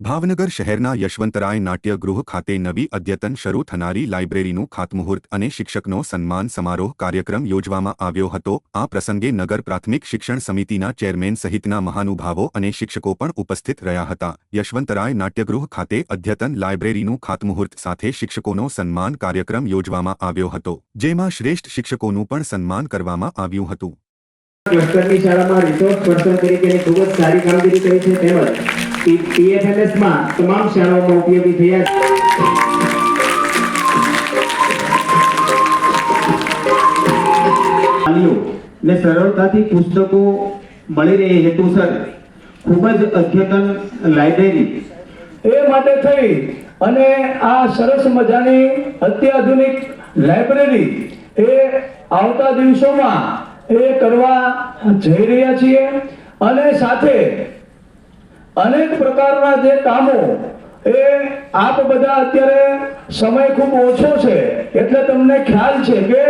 ભાવનગર શહેરના યશવંતરાય નાટ્યગૃહ ખાતે નવી અદ્યતન શરૂ થનારી લાઇબ્રેરીનું ખાતમુહૂર્ત અને શિક્ષકનો સન્માન સમારોહ કાર્યક્રમ યોજવામાં આવ્યો હતો. આ પ્રસંગે નગર પ્રાથમિક શિક્ષણ સમિતિના ચેરમેન સહિતના મહાનુભાવો અને શિક્ષકો પણ ઉપસ્થિત રહ્યા હતા. યશવંતરાય નાટ્યગૃહ ખાતે અદ્યતન લાઇબ્રેરીનું ખાતમુહૂર્ત સાથે શિક્ષકોનો સન્માન કાર્યક્રમ યોજવામાં આવ્યો હતો, જેમાં શ્રેષ્ઠ શિક્ષકોનું પણ સન્માન કરવામાં આવ્યું હતું. ક્લસ્ટરની શાળામાં રિસોર્સ પર્સન તરીકે ખૂબ જ સારી કામગીરી કરી છે તેમજ પીએફએમએસમાં તમામ શાળાઓમાં ઉપયોગી થયા છે. ને સરળતાથી પુસ્તકો મળી રહે હેતુસર. ખૂબ જ અદ્યતન લાઇબ્રેરી. એ માટે થઈ અને આ સરસ મજાની અત્યાધુનિક લાઇબ્રેરી એ આવતા દિવસોમાં એ કરવા જઈ રહ્યા છીએ. અને સાથે અનેક પ્રકારના જે કામો એ આપ બધા અત્યારે સમય ખૂબ ઓછો છે. એટલે તમને ખ્યાલ છે કે